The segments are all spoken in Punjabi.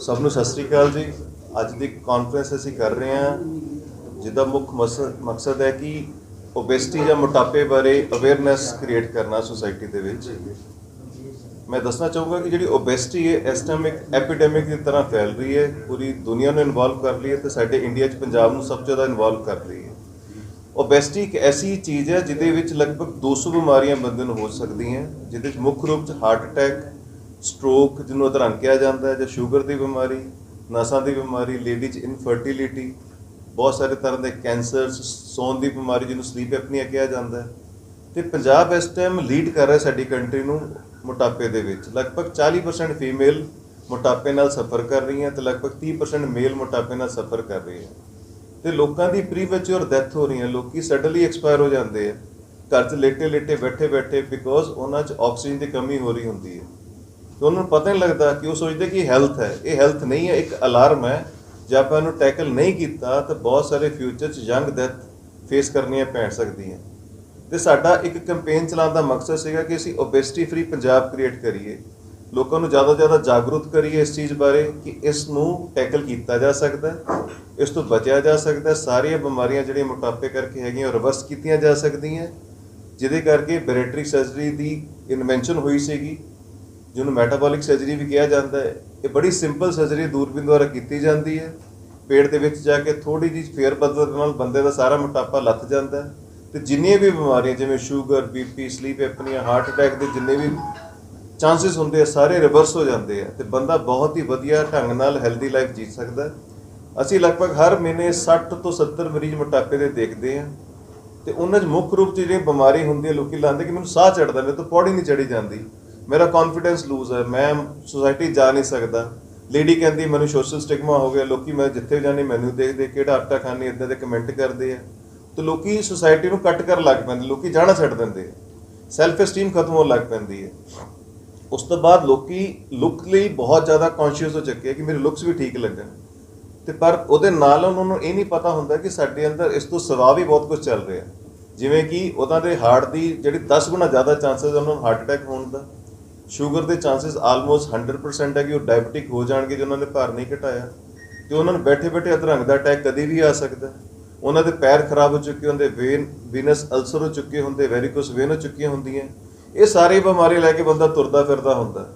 ਸਭ ਨੂੰ ਸਤਿ ਸ੍ਰੀ ਅਕਾਲ ਜੀ। ਅੱਜ ਦੀ ਕਾਨਫਰੰਸ ਅਸੀਂ ਕਰ ਰਹੇ ਹਾਂ ਜਿਹਦਾ ਮੁੱਖ ਮਸ- ਮਕਸਦ ਹੈ ਕਿ ਓਬੈਸਿਟੀ ਜਾਂ ਮੋਟਾਪੇ ਬਾਰੇ ਅਵੇਅਰਨੈਸ ਕ੍ਰੀਏਟ ਕਰਨਾ ਸੋਸਾਇਟੀ ਦੇ ਵਿੱਚ। ਮੈਂ ਦੱਸਣਾ ਚਾਹੂੰਗਾ ਕਿ ਜਿਹੜੀ ਓਬੈਸਿਟੀ ਹੈ, ਇਸ ਟਾਈਮ ਇੱਕ ਐਪੀਡੈਮਿਕ ਦੀ ਤਰ੍ਹਾਂ ਫੈਲ ਰਹੀ ਹੈ। ਪੂਰੀ ਦੁਨੀਆ ਨੂੰ ਇਨਵੋਲਵ ਕਰ ਲਈ ਹੈ ਤੇ ਸਾਡੇ ਇੰਡੀਆ 'ਚ ਪੰਜਾਬ ਨੂੰ ਸਭ ਤੋਂ ਜ਼ਿਆਦਾ ਇਨਵੋਲਵ ਕਰ ਰਹੀ ਹੈ। ਓਬੈਸਿਟੀ ਇੱਕ ਐਸੀ ਚੀਜ਼ ਹੈ ਜਿਹਦੇ ਵਿੱਚ ਲਗਭਗ 200 ਬਿਮਾਰੀਆਂ ਬੰਦੇ ਨੂੰ ਹੋ ਸਕਦੀਆਂ, ਜਿਹਦੇ ਵਿੱਚ ਮੁੱਖ ਰੂਪ 'ਚ ਹਾਰਟ ਅਟੈਕ ਸਟ੍ਰੋਕ ਜਿਹਨੂੰ ਅਧਰੰਗ ਕਿਹਾ ਜਾਂਦਾ ਹੈ, ਜਾਂ ਸ਼ੂਗਰ ਦੀ ਬਿਮਾਰੀ, ਨਸਾਂ ਦੀ ਬਿਮਾਰੀ ਲੇਡੀ 'ਚ ਇਨਫਰਟੀਲਿਟੀ ਬਹੁਤ ਸਾਰੇ ਤਰ੍ਹਾਂ ਦੇ ਕੈਂਸਰ ਸੌਣ ਦੀ ਬਿਮਾਰੀ ਜਿਹਨੂੰ ਸਲੀਪ ਐਪਨੀਆ ਕਿਹਾ ਜਾਂਦਾ ਹੈ। ਤੇ ਪੰਜਾਬ ਇਸ ਟਾਈਮ ਲੀਡ ਕਰ ਰਿਹਾ ਸਾਡੀ ਕੰਟਰੀ ਨੂੰ ਮੋਟਾਪੇ ਦੇ ਵਿੱਚ। ਲਗਭਗ 40% ਫੀਮੇਲ ਮੋਟਾਪੇ ਨਾਲ ਸਫਰ ਕਰ ਰਹੀਆਂ ਤੇ ਲਗਭਗ 30% ਮੇਲ ਮੋਟਾਪੇ ਨਾਲ ਸਫਰ ਕਰ ਰਹੇ ਹੈ। ਤੇ ਲੋਕਾਂ ਦੀ ਪ੍ਰੀਮੈਚੁਰ ਡੈਥ ਹੋ ਰਹੀ ਹੈ। ਲੋਕੀ ਸਡਨਲੀ ਐਕਸਪਾਇਰ ਹੋ ਜਾਂਦੇ ਆ ਘਰ 'ਚ ਲੇਟੇ ਲੇਟੇ ਬੈਠੇ ਬੈਠੇ ਬਿਕੋਜ਼ ਉਹਨਾਂ 'ਚ ਆਕਸੀਜਨ ਦੀ ਕਮੀ ਹੋ ਰਹੀ ਹੁੰਦੀ ਹੈ। ਤੇ ਉਹਨਾਂ ਨੂੰ ਪਤਾ ਨਹੀਂ ਲੱਗਦਾ ਕਿ ਉਹ ਸੋਚਦੇ ਕਿ ਹੈਲਥ ਹੈ। ਇਹ ਹੈਲਥ ਨਹੀਂ ਹੈ, ਇੱਕ ਅਲਾਰਮ ਹੈ। ਜੇ ਆਪਾਂ ਇਹਨੂੰ ਟੈਕਲ ਨਹੀਂ ਕੀਤਾ, ਤਾਂ ਬਹੁਤ ਸਾਰੇ ਫਿਊਚਰ 'ਚ ਯੰਗ ਡੈਥ ਫੇਸ ਕਰਨੀਆਂ ਪੈ ਸਕਦੀਆਂ। ਤੇ ਸਾਡਾ ਇੱਕ ਕੈਂਪੇਨ ਚਲਾਉਣ ਦਾ ਮਕਸਦ ਸੀਗਾ ਕਿ ਅਸੀਂ ਓਬੈਸਿਟੀ ਫ੍ਰੀ ਪੰਜਾਬ ਕ੍ਰੀਏਟ ਕਰੀਏ। ਲੋਕਾਂ ਨੂੰ ਜ਼ਿਆਦਾ ਤੋਂ ਜ਼ਿਆਦਾ ਜਾਗਰੂਕ ਕਰੀਏ ਇਸ ਚੀਜ਼ ਬਾਰੇ ਕਿ ਇਸ ਨੂੰ ਟੈਕਲ ਕੀਤਾ ਜਾ ਸਕਦਾ ਹੈ। ਇਸ ਤੋਂ ਬਚਿਆ ਜਾ ਸਕਦਾ ਹੈ। ਸਾਰੀਆਂ ਬਿਮਾਰੀਆਂ ਜਿਹੜੀਆਂ ਮੋਟਾਪੇ ਕਰਕੇ ਹੈਗੀਆਂ, ਉਹ ਰਿਵਰਸ ਕੀਤੀਆਂ ਜਾ ਸਕਦੀਆਂ। ਜਿਹਦੇ ਕਰਕੇ ਬੈਰੇਟਰੀ ਸਰਜਰੀ ਦੀ ਇਨਵੈਂਸ਼ਨ ਹੋਈ ਸੀਗੀ। ਜਿਹਨੂੰ ਮੈਟਾਬੋਲਿਕ ਸਰਜਰੀ ਵੀ ਕਿਹਾ ਜਾਂਦਾ ਹੈ, ਇਹ ਬੜੀ ਸਿੰਪਲ ਸਰਜਰੀ ਦੂਰਬੀਨ ਦੁਆਰਾ ਕੀਤੀ ਜਾਂਦੀ ਹੈ। ਪੇਟ ਦੇ ਵਿੱਚ ਜਾ ਕੇ ਥੋੜੀ ਜਿਹੀ ਫੇਰ ਬਦਲ ਨਾਲ ਬੰਦੇ ਦਾ ਸਾਰਾ ਮੋਟਾਪਾ ਲੱਥ ਜਾਂਦਾ ਹੈ। ਤੇ ਜਿੰਨੀਆਂ ਵੀ ਬਿਮਾਰੀਆਂ, ਜਿਵੇਂ sugar BP sleep apnea heart attack ਦੇ ਜਿੰਨੇ ਵੀ ਚਾਂਸਸ ਹੁੰਦੇ ਆ, ਸਾਰੇ ਰਿਵਰਸ ਹੋ ਜਾਂਦੇ ਆ। ਤੇ ਬੰਦਾ ਬਹੁਤ ਹੀ ਵਧੀਆ ਢੰਗ ਨਾਲ ਹੈਲਦੀ ਲਾਈਫ ਜੀ ਸਕਦਾ ਅਸੀਂ ਲਗਭਗ ਹਰ ਮਹੀਨੇ 60 ਤੋਂ 70 ਮਰੀਜ਼ ਮੋਟਾਪੇ ਦੇ ਦੇਖਦੇ ਆ ਤੇ ਉਹਨਾਂ 'ਚ ਮੁੱਖ ਰੂਪ 'ਚ ਜਿਹੜੀ ਬਿਮਾਰੀ ਹੁੰਦੀ ਹੈ ਲੋਕੀ ਲਾਉਂਦੇ ਕਿ ਮੈਨੂੰ ਸਾਹ ਚੜਦਾ ਮੇਰੇ ਤੋਂ ਪੌੜੀ ਨਹੀਂ ਚੜੀ ਜਾਂਦੀ। ਮੇਰਾ ਕੌਨਫੀਡੈਂਸ ਲੂਜ਼ ਹੈ। ਮੈਂ ਸੁਸਾਇਟੀ ਜਾ ਨਹੀਂ ਸਕਦਾ। ਲੇਡੀ ਕਹਿੰਦੀ, ਮੈਨੂੰ ਸੋਸ਼ਲ ਸਟਿਗਮਾ ਹੋ ਗਿਆ ਲੋਕੀ ਮੈਂ ਜਿੱਥੇ ਜਾਂਦੀ, ਮੈਨੂੰ ਦੇਖਦੇ ਕਿਹੜਾ ਆਟਾ ਖਾਣੀ ਇਦਾਂ ਦੇ ਕਮੈਂਟ ਕਰਦੇ ਆ। ਤੇ ਲੋਕੀ ਸੁਸਾਇਟੀ ਨੂੰ ਕੱਟ ਕਰਨ ਲੱਗ ਪੈਂਦੇ। ਲੋਕੀ ਜਾਣਾ ਛੱਡ ਦਿੰਦੇ ਆ। ਸੈਲਫ ਐਸਟੀਮ ਖਤਮ ਹੋਣ ਲੱਗ ਪੈਂਦੀ ਹੈ। ਉਸ ਤੋਂ ਬਾਅਦ ਲੋਕੀ ਲੁੱਕ ਲਈ ਬਹੁਤ ਜ਼ਿਆਦਾ ਕੌਨਸ਼ੀਅਸ ਹੋ ਚੁੱਕੇ ਆ ਕਿ ਮੇਰੇ ਲੁੱਕਸ ਵੀ ਠੀਕ ਲੱਗਣ। ਤੇ ਪਰ ਉਹਦੇ ਨਾਲ ਉਹਨਾਂ ਨੂੰ ਇਹ ਨਹੀਂ ਪਤਾ ਹੁੰਦਾ ਕਿ ਸਾਡੇ ਅੰਦਰ ਇਸ ਤੋਂ ਸਿਵਾ ਵੀ ਬਹੁਤ ਕੁਝ ਚੱਲ ਰਿਹਾ। ਜਿਵੇਂ ਕਿ ਉਹਨਾਂ ਦੇ ਹਾਰਟ ਦੀ ਜਿਹੜੀ 10 ਗੁਣਾ ਜ਼ਿਆਦਾ ਚਾਂਸਸ ਉਹਨਾਂ ਨੂੰ ਹਾਰਟ ਅਟੈਕ ਹੋਣ ਦਾ। ਸ਼ੂਗਰ ਦੇ ਚਾਂਸਸ ਆਲਮੋਸਟ 100% ਹੈ ਕਿ ਉਹ ਡਾਇਬੀਟਿਕ ਹੋ ਜਾਣਗੇ ਜੇ ਉਹਨਾਂ ਨੇ ਭਾਰ ਨਹੀਂ ਘਟਾਇਆ। ਤੇ ਉਹਨਾਂ ਨੂੰ ਬੈਠੇ ਬੈਠੇ ਅਧਰੰਗ ਦਾ ਅਟੈਕ ਕਦੇ ਵੀ ਆ ਸਕਦਾ। ਉਹਨਾਂ ਦੇ ਪੈਰ ਖਰਾਬ ਹੋ ਚੁੱਕੇ ਹੁੰਦੇ ਵੇਨ ਵੀਨਸ ਅਲਸਰ ਹੋ ਚੁੱਕੇ ਹੁੰਦੇ ਵੈਰੀਕੋਸ ਵੇਨ ਹੋ ਚੁੱਕੀਆਂ ਹੁੰਦੀਆਂ। ਇਹ ਸਾਰੀ ਬਿਮਾਰੀ ਲੈ ਕੇ ਬੰਦਾ ਤੁਰਦਾ ਫਿਰਦਾ ਹੁੰਦਾ।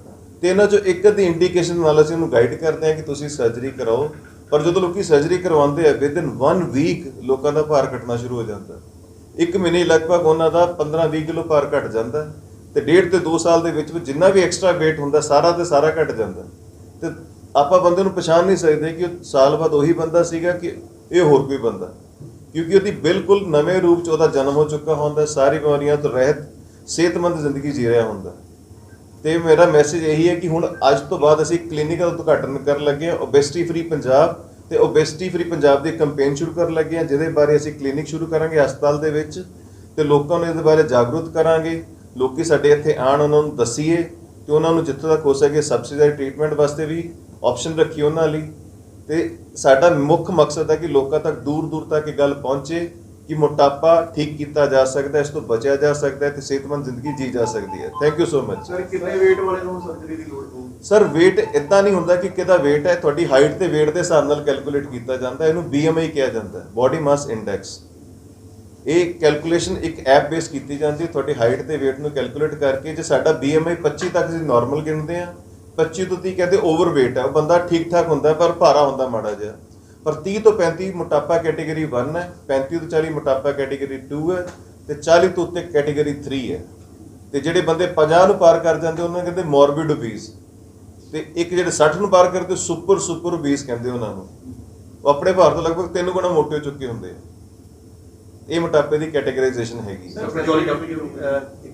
ਤੇ ਇਹਨਾਂ ਚੋਂ ਇੱਕ ਦੀ ਇੰਡੀਕੇਸ਼ਨ ਨਾਲ ਅਸੀਂ ਉਹਨੂੰ ਗਾਈਡ ਕਰਦੇ ਹਾਂ ਕਿ ਤੁਸੀਂ ਸਰਜਰੀ ਕਰਾਓ। ਪਰ ਜਦੋਂ ਲੋਕੀ ਸਰਜਰੀ ਕਰਵਾਉਂਦੇ ਆ ਵਿਦਿਨ 1 ਵੀਕ ਲੋਕਾਂ ਦਾ ਭਾਰ ਘਟਣਾ ਸ਼ੁਰੂ ਹੋ ਜਾਂਦਾ। ਇੱਕ ਮਹੀਨੇ ਲਗਭਗ ਉਹਨਾਂ ਦਾ 15-20 ਕਿਲੋ ਭਾਰ ਘਟ ਜਾਂਦਾ। ਤੇ ਡੇਢ ਤੇ 2 ਸਾਲ ਦੇ ਵਿੱਚ ਵਿੱਚ ਜਿੰਨਾ ਵੀ ਐਕਸਟਰਾ weight ਹੁੰਦਾ, ਸਾਰਾ ਤੇ ਸਾਰਾ ਘਟ ਜਾਂਦਾ। ਤੇ ਆਪਾਂ ਬੰਦੇ ਨੂੰ ਪਛਾਣ ਨਹੀਂ ਸਕਦੇ ਕਿ ਉਹ ਸਾਲ ਬਾਅਦ ਉਹੀ ਬੰਦਾ ਸੀਗਾ ਕਿ ਇਹ ਹੋਰ ਕੋਈ ਬੰਦਾ। ਕਿਉਂਕਿ ਉਹਦੀ ਬਿਲਕੁਲ ਨਵੇਂ ਰੂਪ 'ਚ ਉਹਦਾ ਜਨਮ ਹੋ ਚੁੱਕਾ ਹੁੰਦਾ, ਸਾਰੀ ਬਿਮਾਰੀਆਂ ਤੋਂ ਰਹਿਤ, ਸਿਹਤਮੰਦ ਜ਼ਿੰਦਗੀ ਜੀ ਰਿਹਾ ਹੁੰਦਾ। ਤੇ ਮੇਰਾ ਮੈਸੇਜ ਇਹੀ ਹੈ ਕਿ ਹੁਣ ਅੱਜ ਤੋਂ ਬਾਅਦ ਅਸੀਂ ਕਲੀਨਿਕਲ ਉਦਘਾਟਨ ਕਰਨ ਲੱਗੇ ਹਾਂ ਓਬੇਸਿਟੀ ਫ੍ਰੀ ਪੰਜਾਬ ਤੇ ਓਬੇਸਿਟੀ ਫ੍ਰੀ ਪੰਜਾਬ ਦੀ ਕੈਂਪੇਨ ਸ਼ੁਰੂ ਕਰਨ ਲੱਗੇ ਹਾਂ, ਜਿਹਦੇ ਬਾਰੇ ਅਸੀਂ ਕਲੀਨਿਕ ਸ਼ੁਰੂ ਕਰਾਂਗੇ ਹਸਪਤਾਲ ਦੇ ਵਿੱਚ ਤੇ ਲੋਕਾਂ ਨੂੰ ਇਹਦੇ ਬਾਰੇ ਜਾਗਰੂਕ ਕਰਾਂਗੇ। ਲੋਕੀ ਸਾਡੇ ਇੱਥੇ ਆਣ ਉਹਨਾਂ ਨੂੰ ਦਸੀਏ ਤੇ ਉਹਨਾਂ ਨੂੰ ਜਿੱਥੋਂ ਤੱਕ ਹੋ ਸਕੇ ਸਬਸਿਡਾਈ ਟ੍ਰੀਟਮੈਂਟ ਵਾਸਤੇ ਵੀ ਆਪਸ਼ਨ ਰੱਖੀ ਉਹਨਾਂ ਲਈ। ਤੇ ਸਾਡਾ ਮੁੱਖ ਮਕਸਦ ਹੈ ਕਿ ਲੋਕਾਂ ਤੱਕ ਦੂਰ ਦੂਰ ਤੱਕ ਇਹ ਗੱਲ ਪਹੁੰਚੇ ਕਿ ਮੋਟਾਪਾ ਠੀਕ ਕੀਤਾ ਜਾ ਸਕਦਾ ਹੈ ਇਸ ਤੋਂ ਬਚਿਆ ਜਾ ਸਕਦਾ ਹੈ ਤੇ ਸਿਹਤਮੰਦ ਜ਼ਿੰਦਗੀ ਜੀ ਜਾ ਸਕਦੀ ਹੈ। Thank you so much sir ਕਿੰਨੇ weight ਵਾਲੇ ਨੂੰ ਸਰਜਰੀ ਦੀ ਲੋੜ ਪਊ? ਸਰ weight ਇਦਾਂ ਨਹੀਂ ਹੁੰਦਾ ਕਿ ਕਿਹਦਾ weight ਹੈ ਤੁਹਾਡੀ ਹਾਈਟ ਤੇ weight ਦੇ ਹਿਸਾਬ ਨਾਲ ਕੈਲਕੂਲੇਟ ਕੀਤਾ ਜਾਂਦਾ ਇਹਨੂੰ BMI ਕਿਹਾ ਜਾਂਦਾ ਹੈ ਬਾਡੀ ਮਾਸ ਇੰਡੈਕਸ ਇਹ ਕੈਲਕੂਲੇਸ਼ਨ ਇੱਕ ਐਪ ਬੇਸ ਕੀਤੀ ਜਾਂਦੀ ਹੈ, ਤੁਹਾਡੀ ਹਾਈਟ ਤੇ weight ਨੂੰ ਕੈਲਕੂਲੇਟ ਕਰਕੇ ਜੇ ਸਾਡਾ BMI 25 ਤੱਕ ਅਸੀਂ ਨਾਰਮਲ ਗਿਣਦੇ ਆ 25 ਤੋਂ 30 ਕਹਿੰਦੇ ਓਵਰਵੇਟ weight ਹੈ ਉਹ ਬੰਦਾ ਠੀਕ ਠਾਕ ਹੁੰਦਾ, ਪਰ ਭਾਰਾ ਹੁੰਦਾ ਮਾੜਾ ਜਿਹਾ। ਪਰ 30 ਤੋਂ 35 ਮੋਟਾਪਾ ਕੈਟਾਗਰੀ 1 ਹੈ 35 ਤੋਂ 40 ਮੋਟਾਪਾ ਕੈਟਾਗਰੀ 2 ਹੈ, ਤੇ 40 ਤੋਂ ਉੱਤੇ ਕੈਟਾਗਰੀ 3 ਹੈ। ਤੇ ਜਿਹੜੇ ਬੰਦੇ 50 ਨੂੰ ਪਾਰ ਕਰ ਜਾਂਦੇ, ਉਹਨਾਂ ਨੂੰ ਕਹਿੰਦੇ ਮੋਰਬਿਡ obese ਤੇ ਇੱਕ ਜਿਹੜੇ 60 ਨੂੰ ਪਾਰ ਕਰਦੇ ਸੁਪਰ ਸੁਪਰ obese ਕਹਿੰਦੇ ਉਹਨਾਂ ਨੂੰ। ਉਹ ਆਪਣੇ ਭਾਰ ਤੋਂ ਲਗਭਗ 3 ਗੁਣਾ ਮੋਟੇ ਹੋ ਚੁੱਕੇ ਹੁੰਦੇ ਆ। ਇਹ ਮੋਟਾਪੇ ਦੀ ਕੈਟਾਗਰਾਈਜੇਸ਼ਨ ਹੈਗੀ।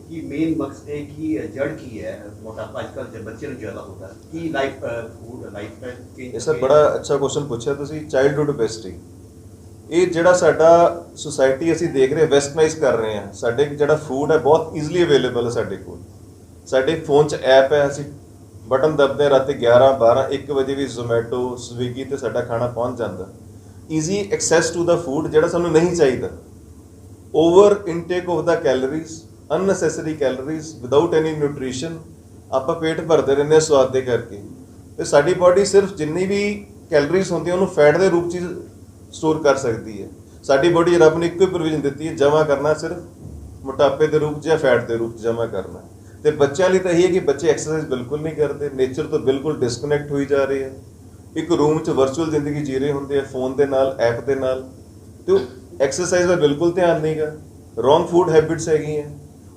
ਕੀ ਮੇਨ ਮਕਸਦ ਹੈ ਕਿ ਜੜ ਕੀ ਹੈ? ਮੋਟਾਪਾ ਅੱਜਕੱਲ ਦੇ ਬੱਚੇ ਨੂੰ ਜ਼ਿਆਦਾ ਹੁੰਦਾ। ਕੀ ਲਾਈਫ ਫੂਡ ਲਾਈਫ ਸਟਾਈਲ ਇਹ ਸਰ ਬੜਾ ਅੱਛਾ ਕੁਐਸਚਨ ਪੁੱਛਿਆ ਤੁਸੀਂ ਚਾਈਲਡਹੂਡ ਬੈਸਟਿੰਗ ਇਹ ਜਿਹੜਾ ਸਾਡਾ ਸੋਸਾਇਟੀ ਅਸੀਂ ਦੇਖ ਰਹੇ ਵੈਸਟਰਨਾਈਜ਼ ਕਰ ਰਹੇ ਹਾਂ। ਸਾਡੇ ਜਿਹੜਾ ਫੂਡ ਹੈ ਬਹੁਤ ਈਜ਼ੀਲੀ ਅਵੇਲੇਬਲ ਹੈ ਸਾਡੇ ਕੋਲ। ਸਾਡੇ ਫੋਨ 'ਚ ਐਪ ਹੈ ਅਸੀਂ ਬਟਨ ਦਬਦੇ ਰਾਤੇ 11 12 1 ਵਜੇ ਵੀ ਜ਼ੋਮੈਟੋ ਸਵੀਗੀ ਤੇ ਸਾਡਾ ਖਾਣਾ ਪਹੁੰਚ ਜਾਂਦਾ। Easy access to the food ਜਿਹੜਾ ਸਾਨੂੰ ਨਹੀਂ ਚਾਹੀਦਾ। Over intake of the calories unnecessary calories without any nutrition ਆਪਾਂ ਪੇਟ ਭਰਦੇ ਰਹਿੰਦੇ ਹਾਂ ਸਵਾਦ ਦੇ ਕਰਕੇ। ਤੇ ਸਾਡੀ ਬਾਡੀ ਸਿਰਫ ਜਿੰਨੀ ਵੀ ਕੈਲਰੀਜ਼ ਹੁੰਦੀਆਂ, ਉਹਨੂੰ ਫੈਟ ਦੇ ਰੂਪ 'ਚ ਸਟੋਰ ਕਰ ਸਕਦੀ ਹੈ। ਸਾਡੀ ਬਾਡੀ ਰੱਬ ਨੇ ਇੱਕੋ ਹੀ ਪ੍ਰੋਵੀਜ਼ਨ ਦਿੱਤੀ ਹੈ, ਜਮ੍ਹਾਂ ਕਰਨਾ ਸਿਰਫ ਮੋਟਾਪੇ ਦੇ ਰੂਪ 'ਚ ਜਾਂ ਫੈਟ ਦੇ ਰੂਪ 'ਚ ਜਮ੍ਹਾਂ ਕਰਨਾ। ਤੇ ਬੱਚਿਆਂ ਲਈ ਤਾਂ ਇਹ ਹੈ ਕਿ ਬੱਚੇ ਐਕਸਰਸਾਈਜ਼ ਬਿਲਕੁਲ ਨਹੀਂ ਕਰਦੇ ਨੇਚਰ ਤੋਂ ਬਿਲਕੁਲ ਡਿਸਕਨੈਕਟ ਹੋਈ ਜਾ ਰਹੇ ਆ ਇੱਕ ਰੂਮ 'ਚ ਵਰਚੁਅਲ ਜ਼ਿੰਦਗੀ ਜੀ ਰਹੇ ਹੁੰਦੇ ਆ ਫੋਨ ਦੇ ਨਾਲ ਐਪ ਦੇ ਨਾਲ। ਤੇ ਉਹ ਐਕਸਰਸਾਈਜ਼ ਦਾ ਬਿਲਕੁਲ ਧਿਆਨ ਨਹੀਂਗਾ ਰੋਂਗ ਫੂਡ ਹੈਬਿਟਸ ਹੈਗੀਆਂ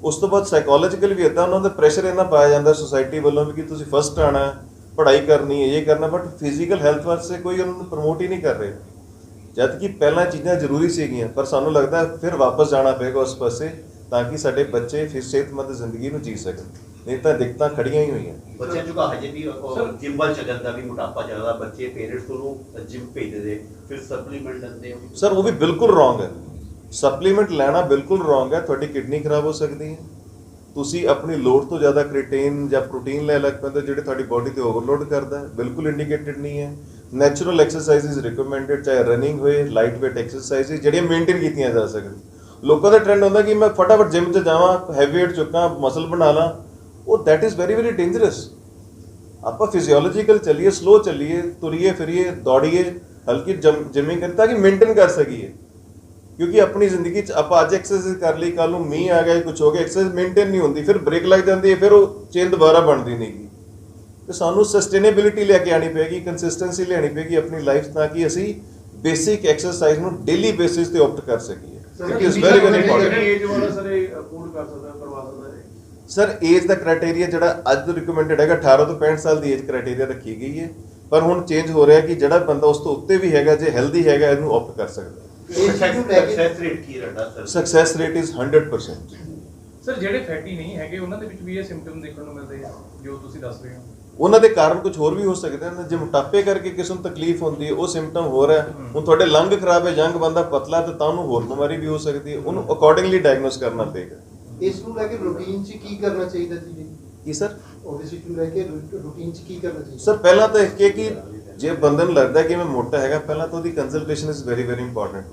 ਉਸ ਤੋਂ ਬਾਅਦ ਸਾਈਕੋਲੋਜੀਕਲ ਵੀ ਇਦਾਂ ਉਹਨਾਂ ਦਾ ਪ੍ਰੈਸ਼ਰ ਇੰਨਾ ਪਾਇਆ ਜਾਂਦਾ ਸੋਸਾਇਟੀ ਵੱਲੋਂ ਵੀ ਕਿ ਤੁਸੀਂ ਫਸਟ ਆਣਾ, ਪੜ੍ਹਾਈ ਕਰਨੀ ਹੈ ਇਹ ਕਰਨਾ ਬਟ ਫਿਜ਼ੀਕਲ ਹੈਲਥ ਵਾਸਤੇ ਕੋਈ ਉਹਨਾਂ ਨੂੰ ਪ੍ਰਮੋਟ ਹੀ ਨਹੀਂ ਕਰ ਰਿਹਾ। ਜਦ ਕਿ ਪਹਿਲਾਂ ਚੀਜ਼ਾਂ ਜ਼ਰੂਰੀ ਸੀਗੀਆਂ, ਪਰ ਸਾਨੂੰ ਲੱਗਦਾ ਫਿਰ ਵਾਪਸ ਜਾਣਾ ਪਏਗਾ ਉਸ ਪਾਸੇ। ਤਾਂ ਕਿ ਸਾਡੇ ਬੱਚੇ ਫਿਰ ਸਿਹਤਮੰਦ ਜ਼ਿੰਦਗੀ ਨੂੰ ਜੀ ਸਕਣ। ਨਹੀਂ ਤਾਂ ਦਿੱਕਤਾਂ ਖੜੀਆਂ ਹੀ ਹੋਈਆਂ। ਬੱਚਿਆਂ ਚੁਕਾ ਹਜੇ ਵੀ ਜਿਮ ਵੱਲ ਚੱਲ ਜਾਂਦਾ ਵੀ ਮੋਟਾਪਾ ਜ਼ਿਆਦਾ ਬੱਚੇ ਪੇਰੈਂਟਸ ਨੂੰ ਜਿਮ ਭੇਜਦੇ ਫਿਰ ਸਪਲੀਮੈਂਟ ਲੈਂਦੇ ਹੋ ਸਰ ਉਹ ਵੀ ਬਿਲਕੁਲ ਰੋਂਗ ਹੈ। ਸਪਲੀਮੈਂਟ ਲੈਣਾ ਬਿਲਕੁਲ ਰੋਂਗ ਹੈ ਤੁਹਾਡੀ ਕਿਡਨੀ ਖਰਾਬ ਹੋ ਸਕਦੀ ਹੈ। ਤੁਸੀਂ ਆਪਣੀ ਲੋੜ ਤੋਂ ਜ਼ਿਆਦਾ ਕ੍ਰੀਟਿਨ ਜਾਂ ਪ੍ਰੋਟੀਨ ਲੈ ਲੱਗ ਪੈਂਦੇ ਜਿਹੜੇ ਤੁਹਾਡੀ ਬਾਡੀ ਤੇ ਓਵਰਲੋਡ ਕਰਦਾ ਬਿਲਕੁਲ ਇੰਡੀਕੇਟਡ ਨਹੀਂ ਹੈ। ਨੈਚੁਰਲ ਐਕਸਰਸਾਈਜ਼ ਇਜ਼ ਰਿਕਮੈਂਡਡ ਚਾਹੇ ਰਨਿੰਗ ਹੋਏ ਲਾਈਟ weight ਐਕਸਰਸਾਈਜ਼ ਜਿਹੜੀਆਂ ਮੇਨਟੇਨ ਕੀਤੀਆਂ ਜਾ ਸਕਣ। ਲੋਕਾਂ ਦਾ ਟ੍ਰੈਂਡ ਹੁੰਦਾ ਕਿ ਮੈਂ ਫਟਾਫਟ ਜਿਮ 'ਚ ਜਾਵਾਂ ਹੈਵੀ weight ਚੁੱਕਾਂ ਮਸਲ ਬਣਾ ਲਾਂ। ਉਹ that is very very dangerous ਆਪਾਂ ਫਿਜ਼ੀਓਲੋਜੀਕਲ ਚੱਲੀਏ ਸਲੋ ਚੱਲੀਏ, ਤੁਰੀਏ, ਫਿਰੀਏ, ਦੌੜੀਏ, ਹਲਕੀ ਜਿਮਿੰਗ ਕਰੀਏ, ਤਾਂ ਕਿ ਮੇਨਟੇਨ ਕਰ ਸਕੀਏ। ਕਿਉਂਕਿ ਆਪਣੀ ਜ਼ਿੰਦਗੀ 'ਚ ਆਪਾਂ ਅੱਜ ਐਕਸਰਸਾਈਜ਼ ਕਰ ਲਈ ਕੱਲ ਨੂੰ ਮੀਂਹ ਆ ਗਿਆ ਕੁਝ ਹੋ ਗਿਆ ਐਕਸਰਸਾਈਜ਼ ਮੇਨਟੇਨ ਨਹੀਂ ਹੁੰਦੀ, ਫਿਰ ਬ੍ਰੇਕ ਲੱਗ ਜਾਂਦੀ ਹੈ, ਫਿਰ ਉਹ ਚੇਨ ਦੁਬਾਰਾ ਬਣਦੀ ਨਹੀਂਗੀ ਤੇ ਸਾਨੂੰ ਸਸਟੇਨੇਬਿਲਿਟੀ ਲੈ ਕੇ ਆਣੀ ਪਏਗੀ ਕੰਸਿਸਟੈਂਸੀ ਲਿਆਣੀ ਪਏਗੀ ਆਪਣੀ ਲਾਈਫ ਤਾਂ ਕਿ ਅਸੀਂ ਬੇਸਿਕ ਐਕਸਰਸਾਈਜ਼ ਨੂੰ ਡੇਲੀ ਬੇਸਿਸ ਤੇ ਆਪਟ ਕਰ ਸਕੀਏ। It is very very important age ਵਾਲਾ ਸਰ ਇਹ ਅਫੋਰਡ ਕਰ ਸਕਦਾ ਕਰਵਾ ਸਕਦਾ ਹੈ ਸਰ ਏਜ ਦਾ ਕ੍ਰਾਈਟੇਰੀਆ ਜਿਹੜਾ ਅੱਜ ਰਿਕਮੈਂਡਡ ਹੈਗਾ 18 ਤੋਂ 65 ਸਾਲ ਦੀ ਏਜ ਕ੍ਰਾਈਟੇਰੀਆ ਰੱਖੀ ਗਈ ਹੈ। ਪਰ ਹੁਣ ਚੇਂਜ ਹੋ ਰਿਹਾ ਕਿ ਜਿਹੜਾ ਬੰਦਾ ਉਸ ਤੋਂ ਉੱਤੇ ਵੀ ਹੈਗਾ ਜੇ ਹੈਲਦੀ ਹੈਗਾ ਇਹਨੂੰ ਆਪਟ ਕਰ ਸਕਦਾ। ਸਕਸੈਸ ਰੇਟ ਕੀ ਰਹਿੰਦਾ sir success rate is 100% sir ਜਿਹੜੇ ਫੈਟੀ ਨਹੀਂ ਹੈਗੇ ਉਹਨਾਂ ਦੇ ਵਿੱਚ ਵੀ ਇਹ ਸਿੰਪਟਮ ਦੇਖਣ ਨੂੰ ਮਿਲਦੇ ਆ ਜੋ ਤੁਸੀਂ ਦੱਸ ਰਹੇ ਹੋ। ਉਹਨਾਂ ਦੇ ਕਾਰਨ ਕੁਝ ਹੋਰ ਵੀ ਹੋ ਸਕਦੇ ਨੇ ਜੇ ਮੋਟਾਪੇ ਕਰਕੇ ਕਿਸੇ ਨੂੰ ਤਕਲੀਫ ਹੁੰਦੀ ਹੈ ਉਹ ਸਿੰਪਟਮ ਹੋ ਰਿਹਾ। ਹੈ। ਹੁਣ ਤੁਹਾਡੇ ਲੰਗ ਖਰਾਬ ਹੈ ਯੰਗ ਬੰਦਾ ਪਤਲਾ ਤੇ ਤਾਂ ਉਹਨੂੰ ਹੋਰ ਬਿਮਾਰੀ ਵੀ ਹੋ ਸਕਦੀ ਹੈ। ਉਹਨੂੰ ਅਕੋਰਡਿੰਗਲੀ ਡਾਇਗਨੋਸ ਕਰਨਾ ਪਏਗਾ। ਇਸ ਨੂੰ ਲੈ ਕੇ ਰੂਟੀਨ 'ਚ ਕੀ ਕਰਨਾ ਚਾਹੀਦਾ ਜੀ? ਕੀ ਸਰ? ਓਬੇਸਿਟੀ ਨੂੰ ਲੈ ਕੇ ਰੂਟੀਨ 'ਚ ਕੀ ਕਰਨਾ ਚਾਹੀਦਾ? ਸਰ ਪਹਿਲਾਂ ਤਾਂ ਇਹ ਕਿ ਕਿ ਜੇ ਬੰਦੇ ਨੂੰ ਲੱਗਦਾ ਕਿ ਮੈਂ ਮੋਟਾ ਹੈਗਾ ਪਹਿਲਾਂ ਤਾਂ ਉਹਦੀ consultation is very very important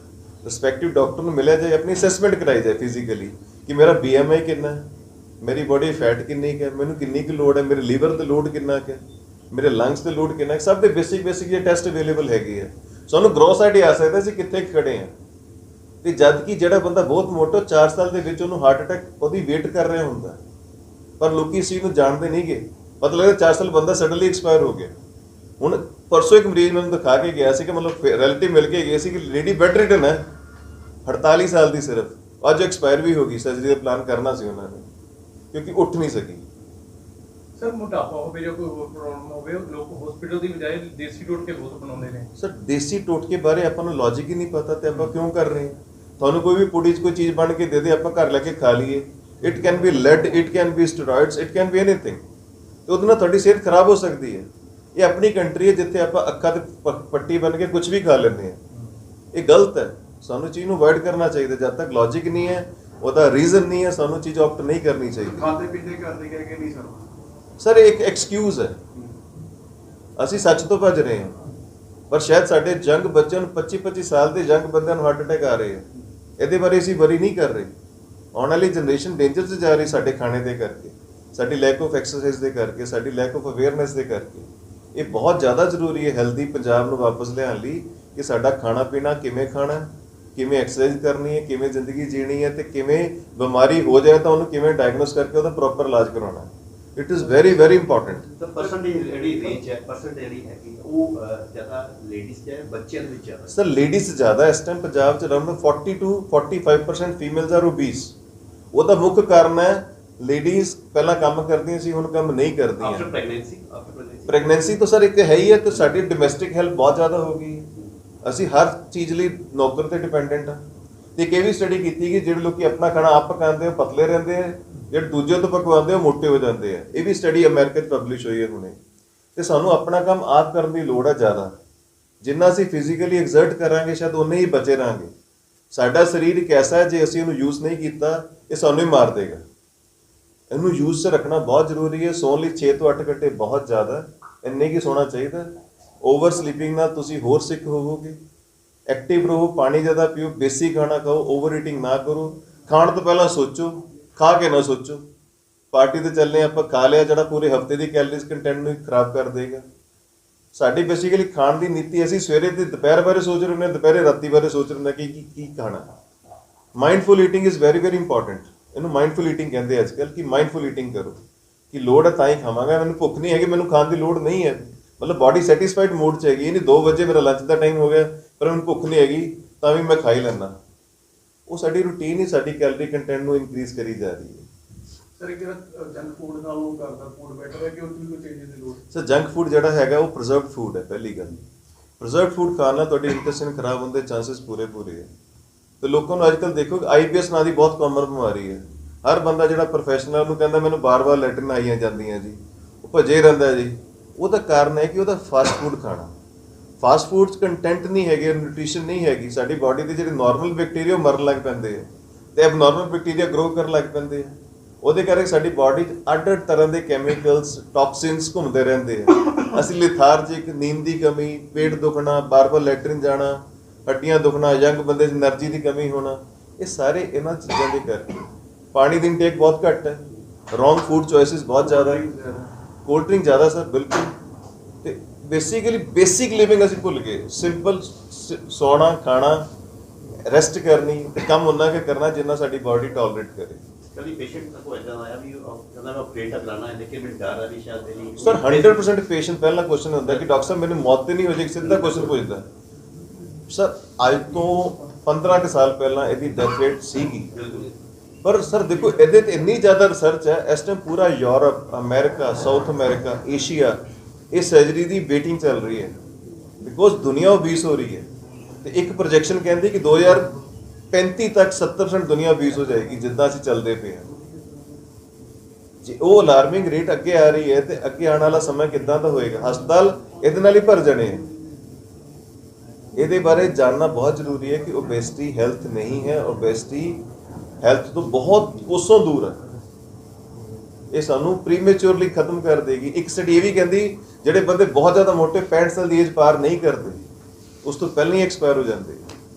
respective doctor ਨੂੰ ਮਿਲਿਆ ਜਾਏ ਆਪਣੀ ਅਸੈਸਮੈਂਟ ਕਰਾਈ ਜਾਏ ਫਿਜ਼ੀਕਲੀ ਕਿ ਮੇਰਾ BMI ਕਿੰਨਾ ਹੈ? ਮੇਰੀ ਬੋਡੀ ਫੈਟ ਕਿੰਨੀ ਕੁ ਹੈ? ਮੈਨੂੰ ਕਿੰਨੀ ਕੁ ਲੋਡ ਹੈ? ਮੇਰੇ ਲੀਵਰ ਤੇ ਲੋਡ ਕਿੰਨਾ ਕੁ ਹੈ? ਮੇਰੇ ਲੰਗਸ ਤੇ ਲੋਡ ਕਿੰਨਾ ਹੈ? ਸਭ ਦੇ ਬੇਸਿਕ ਬੇਸਿਕ ਇਹ ਟੈਸਟ ਅਵੇਲੇਬਲ ਹੈਗੇ ਆ। ਸਾਨੂੰ ਗ੍ਰੋਸ ਆਈਡੀਆ ਆ ਸਕਦਾ ਸੀ ਕਿੱਥੇ ਕੁ ਖੜੇ ਆ ਤੇ ਜਦ ਕਿ ਜਿਹੜਾ ਬੰਦਾ ਬਹੁਤ ਮੋਟਾ 4 ਸਾਲ ਦੇ ਵਿੱਚ ਉਹਨੂੰ ਹਾਰਟ ਅਟੈਕ ਉਹਦੀ ਵੇਟ ਕਰ ਰਿਹਾ ਹੁੰਦਾ। ਪਰ ਲੋਕੀ ਇਸ ਚੀਜ਼ ਨੂੰ ਜਾਣਦੇ ਨਹੀਂਗੇ ਪਤਾ ਲੱਗਦਾ 4 ਸਾਲ ਬੰਦਾ ਸਡਨਲੀ ਐਕਸਪਾਇਰ ਹੋ ਗਿਆ। ਹੁਣ ਪਰਸੋਂ ਇੱਕ ਮਰੀਜ਼ ਮੈਨੂੰ ਦਿਖਾ ਕੇ ਗਿਆ ਸੀ ਕਿ ਮਤਲਬ ਰਿਲੇਟਿਵ ਮਿਲ ਕੇ ਗਏ ਸੀ ਕਿ ਲੇਡੀ ਬੈਡ ਰਿਟਨ ਹੈ। 48 ਸਾਲ ਦੀ ਸਿਰਫ। ਅੱਜ ਐਕਸਪਾਇਰ ਵੀ ਹੋ ਗਈ ਸਰਜਰੀ ਦਾ ਪਲਾਨ ਕਰਨਾ ਸੀ ਉਹਨਾਂ ਨੇ ਕਿਉਂਕਿ ਉੱਠ ਨਹੀਂ ਸਕੀ। ਸਰ ਮੋਟਾਪਾ ਹੋਵੇ ਜਾਂ ਕੋਈ ਹੋਰ ਪ੍ਰੋਬਲਮ ਹੋਵੇ ਉਹ ਲੋਕ ਹਸਪੀਟਲ ਦੀ ਬਜਾਏ ਦੇਸੀ ਟੋਟਕੇ ਬਹੁਤ ਬਣਾਉਂਦੇ ਨੇ। ਸਰ ਦੇਸੀ ਟੋਟਕੇ ਬਾਰੇ ਆਪਾਂ ਨੂੰ ਲੌਜੀਕ ਹੀ ਨਹੀਂ ਪਤਾ ਤੇ ਆਪਾਂ ਕਿਉਂ ਕਰ ਰਹੇ ਤੁਹਾਨੂੰ ਕੋਈ ਵੀ ਪੁੜੀ 'ਚ ਕੋਈ ਚੀਜ਼ ਬਣ ਕੇ ਦੇ ਦੇ ਆਪਾਂ ਘਰ ਲੈ ਕੇ ਖਾ ਲਈਏ। It can be lead it can be steroids it can be anything ਤੇ ਉਹਦੇ ਨਾਲ ਤੁਹਾਡੀ ਸਿਹਤ ਖਰਾਬ ਹੋ ਸਕਦੀ ਹੈ। ਇਹ ਆਪਣੀ ਕੰਟਰੀ ਹੈ ਜਿੱਥੇ ਆਪਾਂ ਅੱਖਾਂ ਤੇ ਪੱਟੀ ਬਣ ਕੇ ਕੁਝ ਵੀ ਖਾ ਲੈਂਦੇ ਹਾਂ। ਇਹ ਗਲਤ ਹੈ। ਸਾਨੂੰ ਚੀਜ਼ ਨੂੰ ਅਵੋਇਡ ਕਰਨਾ ਚਾਹੀਦਾ ਜਦ ਤੱਕ ਲੌਜੀਕ ਨਹੀਂ ਹੈ ਉਹਦਾ ਰੀਜ਼ਨ ਨਹੀਂ ਹੈ ਸਾਨੂੰ ਚੀਜ਼ ਆਪਟ ਨਹੀਂ ਕਰਨੀ ਚਾਹੀਦੀ। ਖਾਤੇ ਪੀਤੇ ਕਰਦੇ ਕਰਕੇ ਨਹੀਂ ਸਰ? ਸਰ ਇੱਕ ਐਕਸਕਿਊਜ਼ ਹੈ। ਅਸੀਂ ਸੱਚ ਤੋਂ ਭੱਜ ਰਹੇ ਹਾਂ। ਪਰ ਸ਼ਾਇਦ ਸਾਡੇ ਜੰਗ ਬੱਚਿਆਂ ਨੂੰ 25 25 ਸਾਲ ਦੇ ਜੰਗ ਬੰਦਿਆਂ ਨੂੰ ਹਾਰਟ ਅਟੈਕ ਆ ਰਹੇ ਆ। ਇਹਦੇ ਬਾਰੇ ਅਸੀਂ ਵਰੀ ਨਹੀਂ ਕਰ ਰਹੇ। ਆਉਣ ਵਾਲੀ ਜਨਰੇਸ਼ਨ ਡੇਂਜਰ 'ਚ ਜਾ ਰਹੀ ਸਾਡੇ ਖਾਣੇ ਦੇ ਕਰਕੇ ਸਾਡੀ ਲੈਕ ਆਫ ਐਕਸਰਸਾਈਜ਼ ਦੇ ਕਰਕੇ ਸਾਡੀ ਲੈਕ ਆਫ ਅਵੇਅਰਨੈਸ ਦੇ ਕਰਕੇ। ਇਹ ਬਹੁਤ ਜ਼ਿਆਦਾ ਜ਼ਰੂਰੀ ਹੈ ਹੈਲਦੀ ਪੰਜਾਬ ਨੂੰ ਵਾਪਸ ਲਿਆਉਣ ਲਈ ਕਿ ਸਾਡਾ ਖਾਣਾ ਪੀਣਾ ਕਿਵੇਂ ਖਾਣਾ ਹੈ, ਕਿਵੇਂ ਐਕਸਰਸਾਈਜ਼ ਕਰਨੀ ਹੈ ਕਿਵੇਂ ਜ਼ਿੰਦਗੀ ਜੀਣੀ ਹੈ ਤੇ ਕਿਵੇਂ ਬਿਮਾਰੀ ਹੋ ਜਾਏ ਤਾਂ ਉਹਨੂੰ ਕਿਵੇਂ ਡਾਇਗਨੋਸ ਕਰਕੇ ਉਹਦਾ ਪ੍ਰੋਪਰ ਇਲਾਜ ਕਰਾਉਣਾ ਹੈ। It is very very important ਤਾਂ ਪਰਸੈਂਟੇਜ ਜਿਹੜੀ ਰੇਂਜ ਹੈ ਪਰਸੈਂਟੇਜ ਜਿਹੜੀ ਹੈਗੀ ਉਹ ਜ਼ਿਆਦਾ ਲੇਡੀਜ਼ 'ਚ ਹੈ ਬੱਚਿਆਂ ਦੇ ਵਿੱਚ ਜ਼ਿਆਦਾ? ਸਰ ਲੇਡੀਜ਼ ਜ਼ਿਆਦਾ ਇਸ ਟਾਈਮ ਪੰਜਾਬ ਚ around 40 to 45% females are obese ਉਹਦਾ ਮੁੱਖ ਕਾਰਨ ਹੈ ਲੇਡੀਜ਼ ਪਹਿਲਾਂ ਕੰਮ ਕਰਦੀਆਂ ਸੀ ਹੁਣ ਕੰਮ ਨਹੀਂ ਆਫਟਰ ਕਰਦੀਆਂ ਪ੍ਰੈਗਨੈਂਸੀ ਆਫਟਰ ਪ੍ਰੈਗਨੈਂਸੀ ਪ੍ਰੈਗਨੈਂਸੀ ਤਾਂ ਸਰ ਇੱਕ ਹੈ ਹੀ ਹੈ ਤੇ ਸਾਡੀ ਡੋਮੈਸਟਿਕ ਹੈਲਥ ਬਹੁਤ ਜ਼ਿਆਦਾ ਹੋ ਗਈ। ਹੈ। ਅਸੀਂ ਹਰ ਚੀਜ਼ ਲਈ ਨੌਕਰ ਤੇ ਡਿਪੈਂਡੈਂਟ ਆ ਤੇ ਇੱਕ ਇਹ ਵੀ ਸਟੱਡੀ ਕੀਤੀ ਕਿ ਜਿਹੜੇ ਲੋਕੀ ਆਪਣਾ ਖਾਣਾ ਆਪ ਪਕਾਉਂਦੇ ਆ, ਉਹ ਪਤਲੇ ਰਹਿੰਦੇ ਆ, ਜਿਹੜੇ ਦੂਜੇ ਤੋਂ ਪਕਵਾਉਂਦੇ ਆ, ਉਹ ਮੋਟੇ ਹੋ ਜਾਂਦੇ ਆ। ਇਹ ਵੀ ਸਟੱਡੀ ਅਮਰੀਕਾ 'ਚ ਪਬਲਿਸ਼ ਹੋਈ ਹੈ ਹੁਣੇ। ਤੇ ਸਾਨੂੰ ਆਪਣਾ ਕੰਮ ਆਪ ਕਰਨ ਦੀ ਲੋੜ ਹੈ ਜ਼ਿਆਦਾ। ਜਿੰਨਾ ਅਸੀਂ ਫਿਜ਼ੀਕਲੀ ਐਗਜ਼ਰਟ ਕਰਾਂਗੇ, ਸ਼ਾਇਦ ਉਨੇ ਹੀ ਬਚੇ ਰਾਂਗੇ ਸਾਡਾ ਸਰੀਰ ਇੱਕ ਐਸਾ ਹੈ, ਜੇ ਅਸੀਂ ਇਹਨੂੰ ਯੂਜ਼ ਨਹੀਂ ਕੀਤਾ, ਇਹ ਸਾਨੂੰ ਹੀ ਮਾਰ ਦੇਗਾ। ਇਹਨੂੰ ਯੂਜ਼ 'ਚ ਰੱਖਣਾ ਬਹੁਤ ਜ਼ਰੂਰੀ ਹੈ। ਸੌਣ ਲਈ 6 ਤੋਂ 8 ਘੰਟੇ ਬਹੁਤ ਜ਼ਿਆਦਾ। ਇੰਨੇ ਕੀ ਸੋਣਾ ਚਾਹੀਦਾ? ਓਵਰ ਸਲੀਪਿੰਗ ਨਾਲ ਤੁਸੀਂ ਹੋਰ ਸਿੱਕ ਹੋਵੋਗੇ। ਐਕਟਿਵ ਰਹੋ, ਪਾਣੀ ਜ਼ਿਆਦਾ ਪੀਓ ਬੇਸਿਕ ਖਾਣਾ ਖਾਓ ਓਵਰ ਈਟਿੰਗ ਨਾ ਕਰੋ। ਖਾਣ ਤੋਂ ਪਹਿਲਾਂ ਸੋਚੋ, ਖਾ ਕੇ ਨਾ ਸੋਚੋ। ਪਾਰਟੀ ਤੇ ਚੱਲਨੇ ਆਪਾਂ ਖਾ ਲਿਆ, ਜਿਹੜਾ ਪੂਰੇ ਹਫ਼ਤੇ ਦੀ ਕੈਲਰੀਜ਼ ਕੰਟੈਂਟ ਨੂੰ ਖਰਾਬ ਕਰ ਦੇਗਾ। ਸਾਡੀ ਬੇਸਿਕਲੀ ਖਾਣ ਦੀ ਨੀਤੀ ਅਸੀਂ ਸਵੇਰੇ ਤੇ ਦੁਪਹਿਰ ਬਾਰੇ ਸੋਚ ਰਹੇ ਹੁੰਦੇ ਹਾਂ, ਦੁਪਹਿਰੇ ਰਾਤੀ ਬਾਰੇ ਸੋਚ ਰਹੇ ਹੁੰਦੇ ਹਾਂ ਕਿ ਕੀ ਕੀ ਖਾਣਾ। Mindful eating is very very important ਇਹਨੂੰ ਮਾਈਂਡਫੁਲ ਈਟਿੰਗ ਕਹਿੰਦੇ ਅੱਜ ਕੱਲ੍ਹ, ਕਿ ਮਾਈਂਡਫੁਲ ਈਟਿੰਗ ਕਰੋ। ਕਿ ਲੋੜ ਹੈ ਤਾਂ ਹੀ ਖਾਵਾਂਗਾ, ਮੈਨੂੰ ਭੁੱਖ ਨਹੀਂ ਹੈਗੀ, ਮੈਨੂੰ ਖਾਣ ਦੀ ਲੋੜ ਨਹੀਂ ਹੈ। ਮਤਲਬ ਬਾਡੀ ਸੈਟੀਸਫਾਈਡ ਮੂਡ 'ਚ ਹੈਗੀ ਨਹੀਂ 2 ਵਜੇ ਮੇਰਾ ਲੰਚ ਦਾ ਟਾਈਮ ਹੋ ਗਿਆ ਪਰ ਮੈਨੂੰ ਭੁੱਖ ਨਹੀਂ ਹੈਗੀ ਤਾਂ ਵੀ ਮੈਂ ਖਾ ਹੀ ਲੈਂਦਾ। ਉਹ ਸਾਡੀ ਰੂਟੀਨ ਹੀ ਸਾਡੀ ਕੈਲਰੀ ਕੰਟੈਂਟ ਨੂੰ ਇਨਕਰੀਜ਼ ਕਰੀ ਜਾ ਰਹੀ ਹੈ। ਸਰ ਇਹ ਜਿਹੜਾ ਜੰਕ ਫੂਡ ਨਾਲੋਂ ਘਰ ਦਾ ਫੂਡ ਬੈਟਰ ਹੈ ਕਿ ਉਹ ਕੋਈ ਚੇਂਜਸ ਦੀ ਲੋੜ? ਸਰ ਜੰਕ ਫੂਡ ਜਿਹੜਾ ਹੈਗਾ ਉਹ ਪ੍ਰੀਜ਼ਰਵਡ ਫੂਡ ਹੈ ਪਹਿਲੀ ਗੱਲ। ਪ੍ਰੀਜ਼ਰਵਡ ਫੂਡ ਖਾਣ ਨਾਲ ਤੁਹਾਡੀ ਇੰਟੈਸਟਾਈਨ ਖਰਾਬ ਹੋਣ ਦੇ ਚਾਂਸਸ ਪੂਰੇ ਪੂਰੇ ਹੈ। ਤੇ ਲੋਕਾਂ ਨੂੰ ਅੱਜਕੱਲ ਦੇਖੋ ਆਈਬੀਐਸ ਨਾਂ ਦੀ ਬਹੁਤ ਕਾਮਨ ਬਿਮਾਰੀ ਹੈ। ਹਰ ਬੰਦਾ ਜਿਹੜਾ ਪ੍ਰੋਫੈਸ਼ਨਲ ਉਹਨੂੰ ਕਹਿੰਦਾ ਮੈਨੂੰ ਬਾਰ-ਬਾਰ ਲੈਟਰਨ ਆਈਆਂ ਜਾਂਦੀਆਂ ਜੀ। ਉਹ ਭੱਜੇ ਰਹਿੰਦਾ ਜੀ। ਉਹਦਾ ਕਾਰਨ ਹੈ ਕਿ ਉਹਦਾ ਫਾਸਟ ਫੂਡ ਖਾਣਾ। ਫਾਸਟ ਫੂਡਸ ਕੰਟੈਂਟ ਨਹੀਂ ਹੈਗੇ ਨਿਊਟ੍ਰੀਸ਼ਨ ਨਹੀਂ ਹੈਗੀ, ਸਾਡੀ ਬਾਡੀ ਦੇ ਜਿਹੜੇ ਨਾਰਮਲ ਬੈਕਟੀਰੀਆ ਮਰਨ ਲੱਗ ਪੈਂਦੇ ਆ। ਤੇ ਐਬਨੋਰਮਲ ਬੈਕਟੀਰੀਆ ਗਰੋ ਕਰਨ ਲੱਗ ਪੈਂਦੇ ਆ। ਉਹਦੇ ਕਰਕੇ ਸਾਡੀ ਬਾਡੀ 'ਚ ਅੱਡ-ਅੱਡ ਤਰ੍ਹਾਂ ਦੇ ਕੈਮੀਕਲਸ ਟੌਕਸਿਨਸ ਘੁੰਮਦੇ ਰਹਿੰਦੇ ਆ। ਅਸੀਂ ਲਿਥਾਰਜਿਕ ਨੀਂਦ ਦੀ ਕਮੀ, ਪੇਟ ਦੁਖਣਾ ਬਾਰ-ਬਾਰ ਲੈਟਰਿਨ ਜਾਣਾ, ਹੱਡੀਆਂ ਦੁਖਣਾ ਯੰਗ ਬੰਦੇ 'ਚ એનર્ਜੀ ਦੀ ਕਮੀ ਹੋਣਾ, ਇਹ ਸਾਰੇ ਇਹਨਾਂ ਚੀਜ਼ਾਂ ਦੇ ਕਰਕੇ। ਪਾਣੀ ਦੀ ਇਨਟੇਕ ਬਹੁਤ ਘੱਟ ਹੈ। ਰੋਂਗ ਫੂਡ ਚੋਇਸਸ ਬਹੁਤ ਜ਼ਿਆਦਾ ਹੈ। ਕੋਲਡ ਡਰਿੰਕ ਜ਼ਿਆਦਾ ਸਰ ਬਿਲਕੁਲ। ਤੇ ਬੇਸਿਕਲੀ ਬੇਸਿਕ ਲਿਵਿੰਗ ਅਸੀਂ ਭੁੱਲ ਗਏ। ਸਿੰਪਲ ਸੋਣਾ ਖਾਣਾ ਰੈਸਟ ਕਰਨੀ ਤੇ ਕੰਮ ਉਹਨਾਂ ਕੇ ਕਰਨਾ ਜਿੰਨਾ ਸਾਡੀ ਬਾਡੀ ਟੋਲਰੇਟ ਕਰੇ। ਕਦੀ ਪੇਸ਼ੈਂਟ ਤੱਕ ਇਦਾਂ ਆਇਆ ਵੀ ਕਹਿੰਦਾ ਮੈਂ ਆਪਰੇਟ ਕਰਾਣਾ ਹੈ ਲੇਕਿਨ ਮੈਨੂੰ ਡਰ ਹੈ ਵੀ ਸ਼ਾਇਦ ਮੇਰੀ ਸਰ 100% ਪੇਸ਼ੈਂਟ ਪਹਿਲਾ ਕੁਐਸਚਨ ਹੁੰਦਾ ਕਿ ਡਾਕਟਰ ਸਾਹਿਬ ਮੈਨੂੰ ਮੌਤ ਤੇ ਨਹੀਂ ਹੋ ਜਾਏਗੀ ਸਿੱਧਾ ਕੁਐਸਚਨ ਪੁੱਛਦਾ। ਸਰ ਅੱਜ ਤੋਂ 15 ਕੁ ਸਾਲ ਪਹਿਲਾਂ ਇਹਦੀ ਡੈਥ ਰੇਟ ਸੀਗੀ। ਬਿਲਕੁਲ। ਪਰ ਸਰ ਦੇਖੋ, ਇਹਦੇ ਤੇ ਇੰਨੀ ਜ਼ਿਆਦਾ ਰਿਸਰਚ ਹੈ, ਇਸ ਟਾਈਮ ਪੂਰਾ Europe, America, South America, Asia, ਇਹ ਸਰਜਰੀ ਦੀ ਵੇਟਿੰਗ ਚੱਲ ਰਹੀ ਹੈ। ਬਿਕੋਜ਼ ਦੁਨੀਆ obese ਹੋ ਰਹੀ ਹੈ। ਤੇ ਇੱਕ ਪ੍ਰੋਜੈਕਸ਼ਨ ਕਹਿੰਦੀ ਕਿ 2035 ਤੱਕ 70% ਦੁਨੀਆ obese ਹੋ ਜਾਏਗੀ, ਜਿੱਦਾਂ ਅਸੀਂ ਚੱਲਦੇ ਪਏ ਹਾਂ। ਜੇ ਉਹ ਅਲਾਰਮਿੰਗ ਰੇਟ ਅੱਗੇ ਆ ਰਹੀ ਹੈ, ਤੇ ਅੱਗੇ ਆਉਣ ਵਾਲਾ ਸਮਾਂ ਕਿੱਦਾਂ ਦਾ ਹੋਏਗਾ? ਹਸਪਤਾਲ ਇਹਦੇ ਨਾਲ ਹੀ ਭਰ ਜਾਣੇ ਹੈ ਇਹਦੇ ਬਾਰੇ ਜਾਣਨਾ ਬਹੁਤ ਜ਼ਰੂਰੀ ਹੈ ਕਿ ਓਬੇਸਿਟੀ ਹੈਲਥ ਨਹੀਂ ਹੈ ਓਬੇਸਿਟੀ ਹੈਲਥ ਤੋਂ ਬਹੁਤ ਕੋਸੋਂ ਦੂਰ ਹੈ। ਇਹ ਸਾਨੂੰ ਪ੍ਰੀਮੈਚੁਰਲੀ ਖਤਮ ਕਰ ਦੇਗੀ। ਇੱਕ ਸਟੱਡੀ ਇਹ ਵੀ ਕਹਿੰਦੀ, ਜਿਹੜੇ ਬੰਦੇ ਬਹੁਤ ਜ਼ਿਆਦਾ ਮੋਟੇ 65 ਸਾਲ ਦੀ ਏਜ ਪਾਰ ਨਹੀਂ ਕਰਦੇ, ਉਸ ਤੋਂ ਪਹਿਲਾਂ ਹੀ ਐਕਸਪਾਇਰ ਹੋ ਜਾਂਦੇ।